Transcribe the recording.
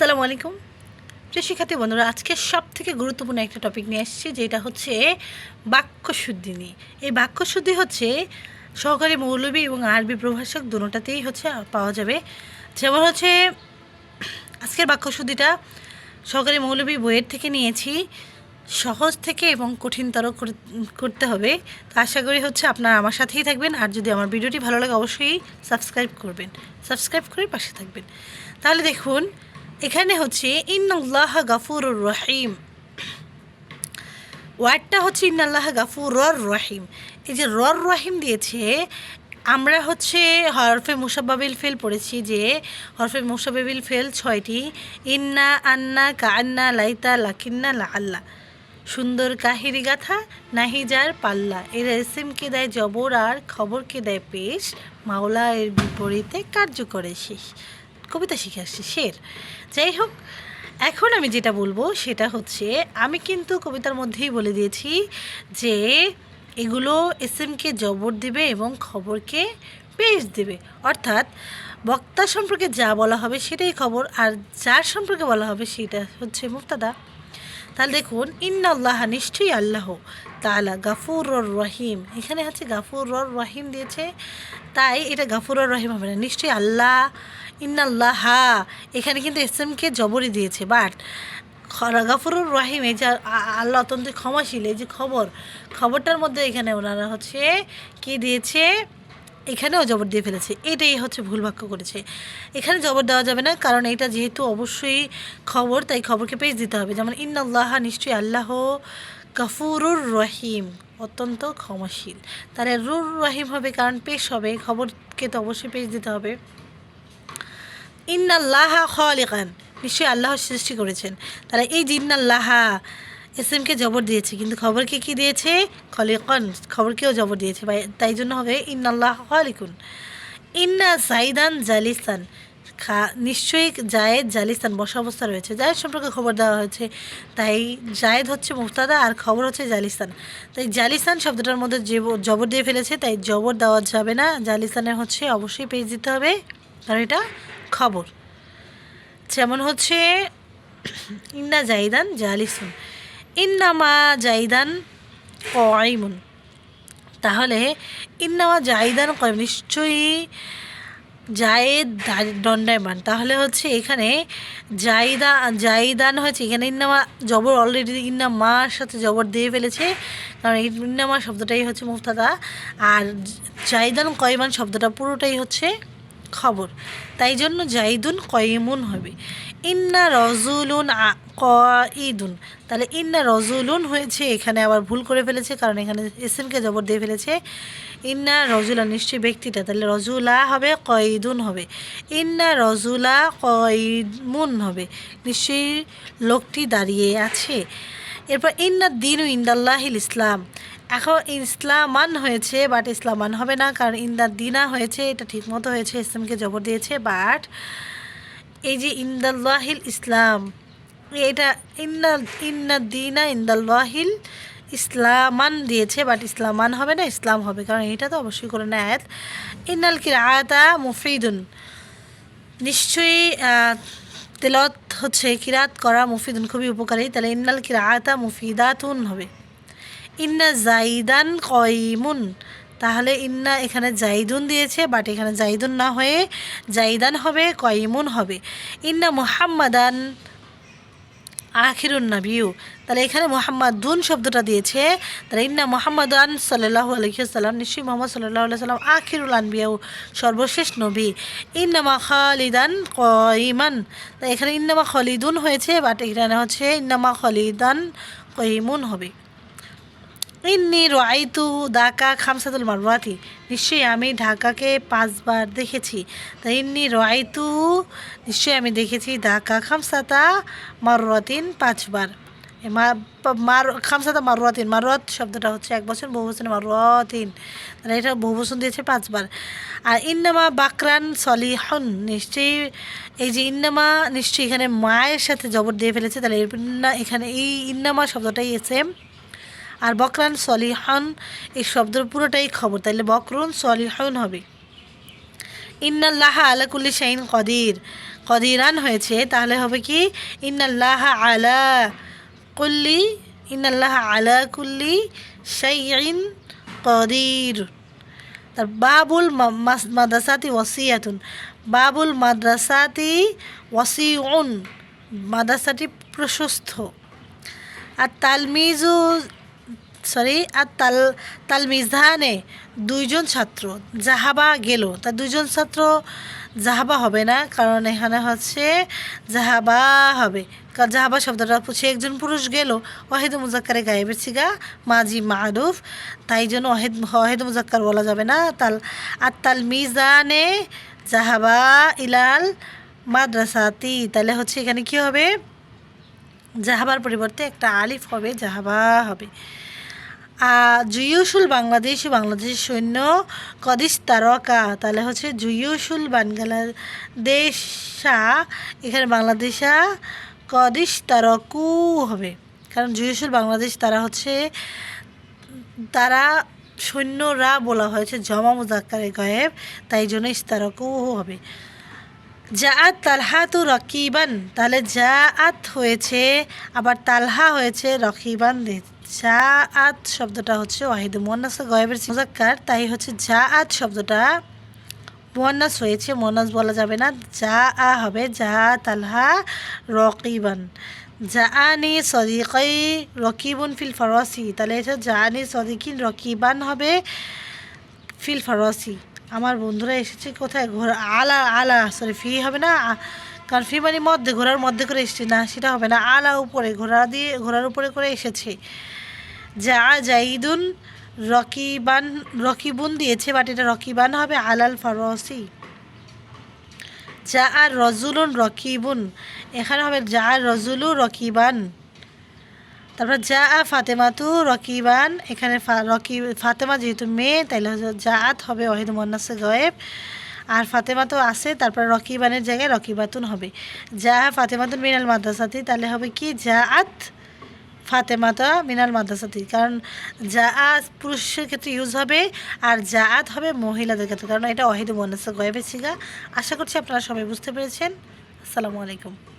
আসসালামু আলাইকুম। প্রিয় শিক্ষার্থী বন্ধুরা, আজকে সব থেকে গুরুত্বপূর্ণ একটা টপিক নিয়ে এসেছি, যেটা হচ্ছে বাক্যশুদ্ধি নিয়ে এই বাক্যশুদ্ধি হচ্ছে সহকারী মৌলবী এবং আরবি প্রভাষক দুটোটাতেই হচ্ছে পাওয়া যাবে। যেমন হচ্ছে, আজকের বাক্যশুদ্ধিটা সহকারী মৌলবী বইয়ের থেকে নিয়েছি, সহজ থেকে এবং কঠিনতর করতে হবে। তো আশা করি হচ্ছে আপনারা আমার সাথেই থাকবেন, আর যদি আমার ভিডিওটি ভালো লাগে অবশ্যই সাবস্ক্রাইব করবেন। সাবস্ক্রাইব করে পাশে থাকবেন। তাহলে দেখুন এখানে হচ্ছে, ইন্নাল্লাহ গাফুর রহিম। ওয়ার্ডটা হচ্ছে, ইন্নাল্লাহ গাফুর রর রহিম। এই যে রর রহিম দিয়েছে, আমরা হচ্ছে হরফে মুসাবাবিল ফেল পড়েছি যে, হরফে মুসাবাবিল ফেল ছয়টি, ইন্না আন্না কান্না লাইতা লাকিন্না লা আল্লাহ সুন্দর কাহিরি গাথা নাহি যার পাল্লা। এর এসএমকে দেয় জবর আর খবরকে দেয় পেশ, মাওলা এর বিপরীতে কার্য করে শেষ। কবিতা শিখে আসছি, শের। যাই হোক, এখন আমি যেটা বলব সেটা হচ্ছে, আমি কিন্তু কবিতার মধ্যেই বলে দিয়েছি যে এগুলো এস এমকে জবর দেবে এবং খবরকে পেশ দেবে। অর্থাৎ বক্তা সম্পর্কে যা বলা হবে সেটাই খবর, আর যার সম্পর্কে বলা হবে সেটা হচ্ছে মুক্তাদা তাহলে দেখুন, ইন্নাল্লাহ নিশ্চয়ই আল্লাহ তালা গাফুর রহিম। এখানে হচ্ছে গাফুর রহিম দিয়েছে, তাই এটা গাফুর রহিম হবে না, নিশ্চয়ই আল্লাহ, ইন্নাল্লাহ। এখানে কিন্তু এসএমকে জবরই দিয়েছে, বাট গাফুরুর রহিম, এই যে আল্লাহ অত্যন্ত ক্ষমাশীল, এই যে খবর, খবরটার মধ্যে এখানে ওনারা হচ্ছে কি দিয়েছে? এখানেও জবর দিয়ে ফেলেছে। এটাই হচ্ছে ভুল বাক্য করেছে। এখানে জবর দেওয়া যাবে না, কারণ এটা যেহেতু অবশ্যই খবর, তাই খবরকে পেজ দিতে হবে। যেমন, ইন্নাল্লাহ নিশ্চয়ই আল্লাহ গফুরুর রহিম অত্যন্ত ক্ষমাশীল। তাহলে রুর রহিম হবে কারণ পেশ হবে, খবরকে তো অবশ্যই পেজ দিতে হবে। ইন্নাল্লাহ খালিকান নিশ্চয়ই আল্লাহ সৃষ্টি করেছেন। তাহলে এই যে ইন্নাল্লাহা এসএমকে জবর দিয়েছে, কিন্তু খবরকে কি দিয়েছে? খলিকন, খবরকেও জবর দিয়েছে তাই জন্য হবে ইন্নাল্লাহ খালিকুন। ইন্না সাইদান জালিসান। খা, নিশ্চয়ই জায়েদ জালিস্তান বসা অবস্থা রয়েছে। জায়েদ সম্পর্কে খবর দেওয়া হয়েছে। তাই জায়েদ হচ্ছে মুফতাদা আর খবর হচ্ছে জালিস্তান তাই জালিসান শব্দটার মধ্যে জবর দিয়ে ফেলেছে, তাই জবর দেওয়া যাবে না। জালিসানের হচ্ছে অবশ্যই পেজ দিতে হবে। কারণ এটা খবর। যেমন হচ্ছে, ইন্না জাইদান জালিসুন। ইন্নামা জাইদান কয়মুন তাহলে ইন্নামা জাইদান কয়ম নিশ্চয়ই জায়েদ দণ্ডায়মান। তাহলে হচ্ছে এখানে জাইদা, জাইদান হয়েছে, এখানে ইন্নামা জবর অলরেডি ইন্নামার সাথে জবর দিয়ে ফেলেছে। কারণ ইন্নামা শব্দটাই হচ্ছে মুফতাদা। আর জাইদান কয়মান শব্দটা পুরোটাই হচ্ছে খবর। তাই জন্য জাইদুন কয়েমুন হবে। ইন্না রজুলুন কঈদুন। তাহলে ইন্না রজুলুন হয়েছে, এখানে আবার ভুল করে ফেলেছে, কারণ এখানে এসএমকে জবর দিয়ে ফেলেছে। ইন্না রজুলা, নিশ্চয়ই ব্যক্তিটা, তাহলে রজুলা হবে, কঈদুন হবে। ইন্না রজুলা, কঈমুন হবে। নিশ্চয়ই লোকটি দাঁড়িয়ে আছে। এরপর, ইন্না দিনু ইন্দাল্লাহিল ইসলাম। এখন ইসলামান হয়েছে বাট ইসলামান হবে না, কারণ ইন্দা দিনা হয়েছে, এটা ঠিকমতো হয়েছে ইসলামকে জবর দিয়েছে বাট এই যে ইন্দাল্লাহিল ইসলাম, এটা ইন্না ইন্না দিনা ইন্দাল্লাহিল ইসলামান দিয়েছে বাট ইসলামান হবে না, ইসলাম হবে। কারণ এটা তো অবশ্যই করে না আয়াত। ইন্নাল কিরাতা মুফিদুন। নিশ্চয়ই তেলত হচ্ছে, কিরাত করা মুফিদুন খুবই উপকারী। তাহলে ইন্নাল কিরাতা মুফিদাতুন হবে। ইন্না জাইদান কয়মুন। তাহলে ইন্না এখানে জাইদুন দিয়েছে বাট এখানে জাইদুন না হয়ে জাইদান হবে, কয়মুন হবে। ইন্না মুহাম্মাদান আখিরুন নাবিউ তাহলে এখানে মোহাম্মদ দুন শব্দটা দিয়েছে, তাহলে ইন্না মোহাম্মদান সাল্লাহ আলহিসাল্লাম নিশ্চয়ই মোহাম্মদ সাল্লাহ সাল্লাম আখিরুল আনবিয়াউ, সর্বশেষ নবী। ইন্নামা খালিদান কইমান তাই এখানে ইন্নামা খলিদুন হয়েছে বাট এখানে হচ্ছে ইন্নামা খলিদান কইমুন হবে। ইন্নি রাইতু দাকা খামসাতুল মারওয়াতি। নিশ্চয়ই আমি ঢাকাকে পাঁচবার দেখেছি। তাই ইন্নি রাইতু নিশ্চয়ই আমি দেখেছি দাকা খামসাতা মারওয়াতিন পাঁচবার। মার, খামসাতা মারওয়াতিন, মারওয়াত শব্দটা হচ্ছে এক বছর, বহু বছর মারওয়াতিন। তাহলে এটা বহু বছর দিয়েছে পাঁচবার। আর ইন্নামা বাকরান সলিহন, নিশ্চয়ই এই যে ইন্নামা নিশ্চয়ই এখানে মায়ের সাথে জবর দিয়ে ফেলেছে। তাহলে এখানে এই ইন্নামা শব্দটাই এসে আর বকরান সলিহন, এই শব্দের পুরোটাই খবর। তাইলে বকরুন সলিহন হবে। ইন্নাল্লাহ আলাকুল্লি শাইন কদির। কদিরান হয়েছে, তাহলে হবে কি? ইন্নাল্লাহ আলা কুল্লি, ইন্নাল্লাহ আলা কুল্লি শাইইন কদির। তার বাবুল মাদ্রাসাতি ওয়াসিয়াতুন। বাবুল মাদ্রাসাতি ওয়াসিউন। মাদ্রাসাটি প্রশস্ত। আর তালমিজু সরি, আর তাল তাল তালমিজানে দুইজন ছাত্র জাহাবা গেল। তা দুইজন ছাত্র জাহাবা হবে না, কারণ এখানে হচ্ছে জাহাবা হবে। কারণ জাহাবা শব্দটা হচ্ছে একজন পুরুষ গেল, ওয়াহিদ মুজাক্কারে গায়েবের ছিগা, মাজি মারুফ। তাই জন্য ওয়াহিদ ওয়াহিদ মুজাক্কার বলা যাবে না। তাল, আর তাল মিজানে জাহাবা ইলাল মাদ্রাসাতি। তাহলে হচ্ছে এখানে কি হবে? জাহাবার পরিবর্তে একটা আলিফ হবে জাহাবা হবে। জুয়ুসুল বাংলাদেশ বাংলাদেশের সৈন্য কদিস তারকা, তাহলে হচ্ছে জুয়ুসুল বাংলাদেশা, এখানে বাংলাদেশা কদিস তারকু হবে। কারণ জুয়ুসুল বাংলাদেশ তারা হচ্ছে, তারা সৈন্যরা বলা হয়েছে জমা মুজাক্কারে গায়েব, তাই জন্য ইস্তারকু হবে। যা জাআত তালহা তো রকিবান, তাহলে জাআত হয়েছে, আবার তালহা হয়েছে রকিবান দিয়ে জাআত শব্দটা হচ্ছে ওয়াহিদ মোয়ান্নাস গয়েবের মুজাক্কার, তাই হচ্ছে জাআত শব্দটা মোয়ান্নাস হয়েছে। মোয়ান্নাস বলা যাবে না। যা আ হবে যা তালহা রকিবান। জাআনি সদিকাই রকিবুন ফিল ফরাসি। তাহলে এটা জাআনি সদিকিন রকিবান হবে ফিল ফরাসি। আমার বন্ধুরা এসেছে কোথায়? ঘোরা আলা আলা সরি ফি হবে না? কারণ ফি মানে মধ্যে ঘোড়ার মধ্যে করে এসেছে। না, সেটা হবে না। আলা উপরে ঘোড়া দিয়ে ঘোড়ার উপরে করে এসেছে। যা জাইদুন রকিবান, রকিবুন দিয়েছে বাট এটা রকিবান হবে আলাল ফরসি। যা আর রজুলুন রকিবুন। এখানে হবে যা আর রজুলু রকিবান। তারপর যা আ ফাতেমা ফাতেমাতু রকিবান। এখানে রকি, ফাতেমা যেহেতু মেয়ে, তাইলে হচ্ছে জাআত হবে ওয়াহিদ মোহান্নাসে গয়েব। আর ফাতেমা তো আছে, তারপর রকিবানের জায়গায় রকিবাতুন হবে। যা ফাতেমাতুন মিনাল মাদ্রাসাতি তাহলে হবে কি? জাআত ফাতেমাতা মিনাল মাদ্রাসাতি কারণ যা আজ পুরুষের ক্ষেত্রে ইউজ হবে আর যা জাআত হবে মহিলাদের ক্ষেত্রে। কারণ এটা অহিদ মোহান্নাসে গয়েবে ছিগা আশা করছি আপনারা সবাই বুঝতে পেরেছেন। আসসালামু আলাইকুম।